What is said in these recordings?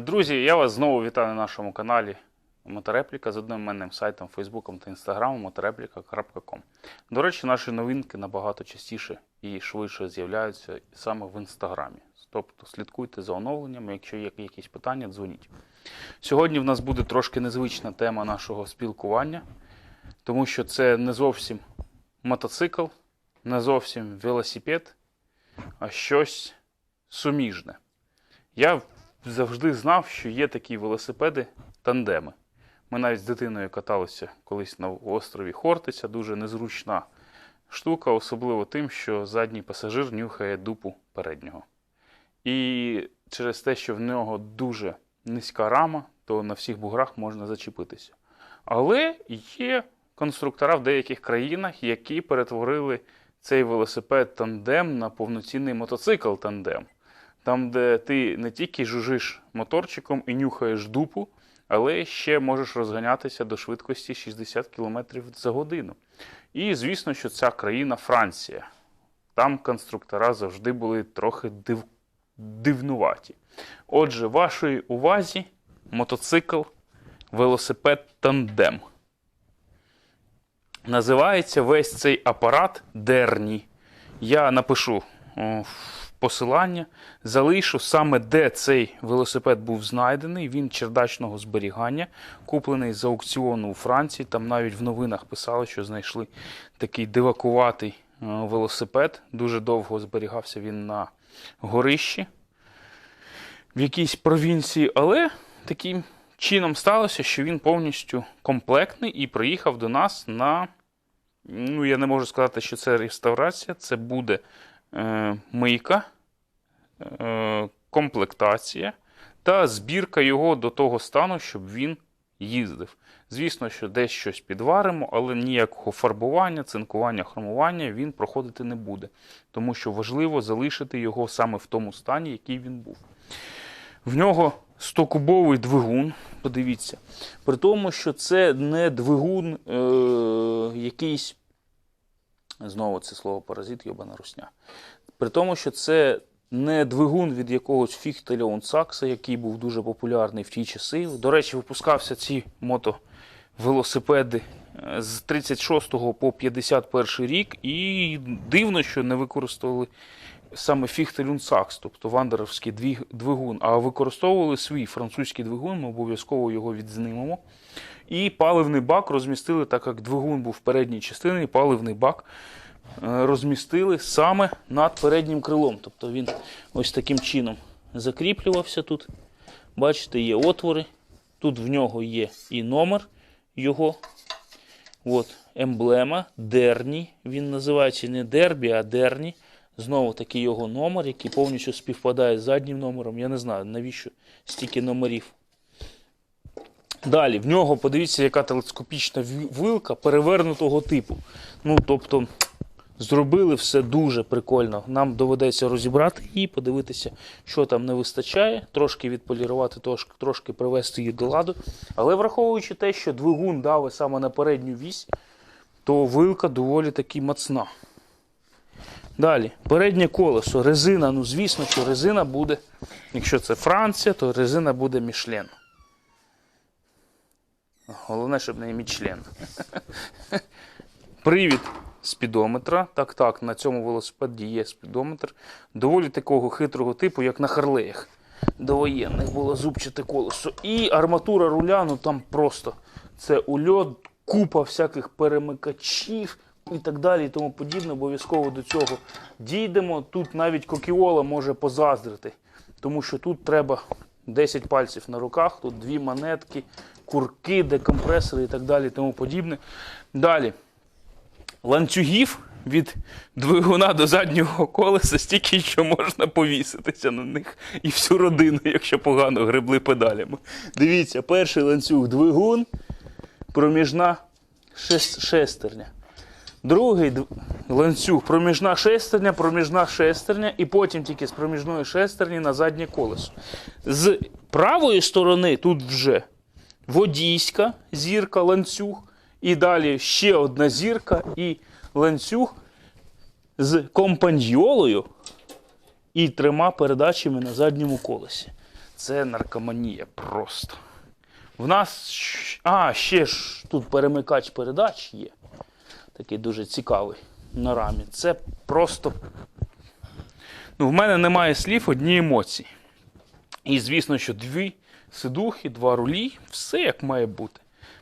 Друзі, я вас знову вітаю на нашому каналі Моторепліка з одноіменним сайтом, Фейсбуком та Інстаграмом motoreplika.com. До речі, наші новинки набагато частіше і швидше з'являються саме в Інстаграмі. Тобто слідкуйте за оновленнями, якщо є якісь питання, дзвоніть. Сьогодні в нас буде трошки незвична тема нашого спілкування, тому що це не зовсім мотоцикл, не зовсім велосипед, а щось суміжне. Я завжди знав, що є такі велосипеди тандеми. Ми навіть з дитиною каталися колись на острові Хортиця, дуже незручна штука, особливо тим, що задній пасажир нюхає дупу переднього. І через те, що в нього дуже низька рама, то на всіх буграх можна зачепитися. Але є конструктора в деяких країнах, які перетворили цей велосипед тандем на повноцінний мотоцикл тандем. Там, де ти не тільки жужиш моторчиком і нюхаєш дупу, але ще можеш розганятися до швидкості 60 км за годину. І звісно, що ця країна Франція. Там конструктора завжди були трохи див... дивнуваті. Отже, вашій увазі мотоцикл, велосипед тандем. Називається весь цей апарат Дерні. Я напишу посилання, залишу саме де цей велосипед був знайдений. Він чердачного зберігання, куплений з аукціону у Франції. Там навіть в новинах писали, що знайшли такий дивакуватий е, велосипед. Дуже довго зберігався він на горищі в якійсь провінції, але таким чином сталося, що він повністю комплектний і приїхав до нас на. Ну, я не можу сказати, що це реставрація, це буде мийка, е, комплектація та збірка його до того стану, щоб він їздив. Звісно, що десь щось підваримо, але ніякого фарбування, цинкування, хромування він проходити не буде, тому що важливо залишити його саме в тому стані, який він був. В нього 100-кубовий двигун, подивіться. При тому, що це не двигун е, якийсь. Знову це слово паразит, йобана русня. При тому, що це не двигун від якогось Фіхтеля Унсакса, який був дуже популярний в ті часи. До речі, випускався ці мотовелосипеди е, з 36 по 51 рік, і дивно, що не використовували саме Фіхтель Сакс, тобто вандеровський двигун, а використовували свій французький двигун, ми обов'язково його відзнимемо. І паливний бак розмістили, так як двигун був в передній частині, паливний бак е, розмістили саме над переднім крилом. Тобто він ось таким чином закріплювався тут. Бачите, є отвори. Тут в нього є і номер його. От, емблема Дерні. Він називається не Дербі, а Дерні. Знову таки його номер, який повністю співпадає з заднім номером. Я не знаю, навіщо стільки номерів. Далі, в нього, подивіться, яка телескопічна вилка перевернутого типу. Ну, тобто, зробили все дуже прикольно. Нам доведеться розібрати її, подивитися, що там не вистачає, трошки відполірувати, трошки, привести її до ладу. Але враховуючи те, що двигун дави саме на передню вісь, то вилка доволі таки мацна. Далі, переднє колесо, резина. Ну, звісно, що резина буде, якщо це Франція, то резина буде Мішлен. Головне, щоб не Мічлен. Привід спідометра. Так, так, на цьому велосипеді є спідометр. Доволі такого хитрого типу, як на Харлеях. Довоєнних було зубчате колесо. І арматура руля, ну там просто це ульот, купа всяких перемикачів і так далі, і тому подібне. Обов'язково до цього дійдемо. Тут навіть Кокіола може позаздрити, тому що тут треба 10 пальців на руках, тут дві монетки, курки, декомпресори і так далі, і тому подібне. Далі ланцюгів від двигуна до заднього колеса стільки, що можна повіситися на них і всю родину, якщо погано гребли педалями. Дивіться, перший ланцюг двигун, проміжна шестерня. Другий ланцюг проміжна шестерня, проміжна шестерня, і потім тільки з проміжної шестерні на заднє колесо. З правої сторони тут вже водійська зірка, ланцюг, і далі ще одна зірка і ланцюг з компаньйолою і трьома передачами на задньому колесі. Це наркоманія просто. В нас. А, ще ж тут перемикач передач є. Такий дуже цікавий на рамі. Це просто. Ну, в мене немає слів, одні емоції. І звісно, що дві сидухи, два рулі, все як має бути.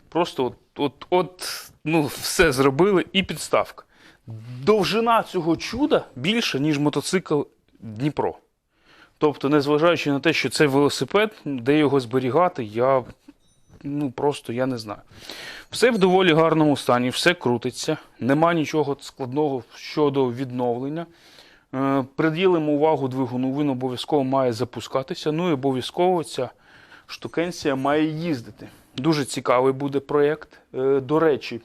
Просто от, от, от ну, все зробили і підставка. Довжина цього чуда більша, ніж мотоцикл Дніпро. Тобто, незважаючи на те, що це велосипед, де його зберігати, я ну просто я не знаю. Все в доволі гарному стані, все крутиться, нема нічого складного щодо відновлення. Е, Приділимо увагу двигуну, він обов'язково має запускатися. Ну і обов'язково ця штукенція має їздити. Дуже цікавий буде проєкт. Е, До речі,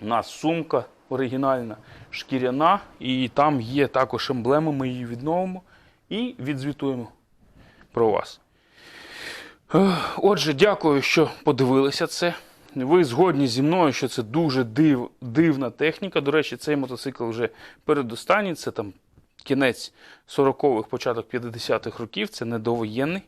у нас сумка оригінальна, шкіряна, і там є також емблема, ми її відновимо і відзвітуємо про вас. Е, Отже, дякую, що подивилися це. Ви згодні зі мною, що це дуже див, дивна техніка. До речі, цей мотоцикл вже передостанній, це там кінець 40-х, початок 50-х років, це не довоєнний.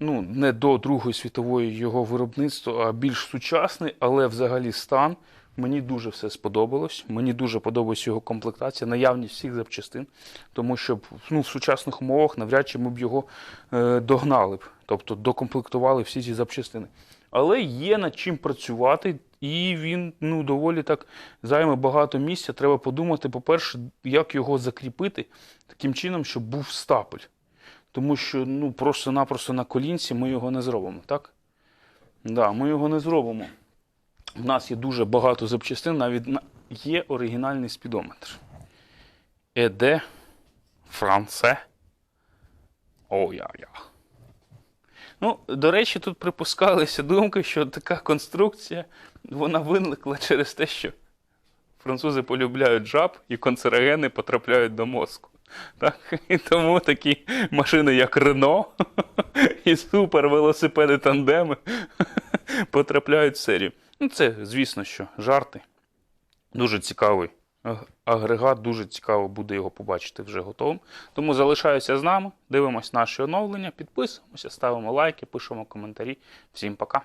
Ну, не до Другої світової його виробництва, а більш сучасний, але взагалі стан. Мені дуже все сподобалось. Мені дуже подобається його комплектація, наявність всіх запчастин, тому що ну, в сучасних умовах навряд чи ми б його е, догнали б, тобто докомплектували всі ці запчастини. Але є над чим працювати, і він ну, доволі так займе багато місця. Треба подумати, по-перше, як його закріпити таким чином, щоб був стапель. Тому що ну, просто-напросто на колінці ми його не зробимо, так? Да, ми його не зробимо. У нас є дуже багато запчастин, навіть на- є оригінальний спідометр. Еде Франце. О-я-я. Ну, до речі, тут припускалися думки, що така конструкція вона виникла через те, що французи полюбляють жаб і канцерогени потрапляють до мозку. Так? І тому такі машини, як Рено і супервелосипеди тандеми потрапляють в серію. Ну, це, звісно, що жарти. Дуже цікавий агрегат, дуже цікаво буде його побачити вже готовим. Тому залишаюся з нами, дивимось наші оновлення, підписуємося, ставимо лайки, пишемо коментарі. Всім пока!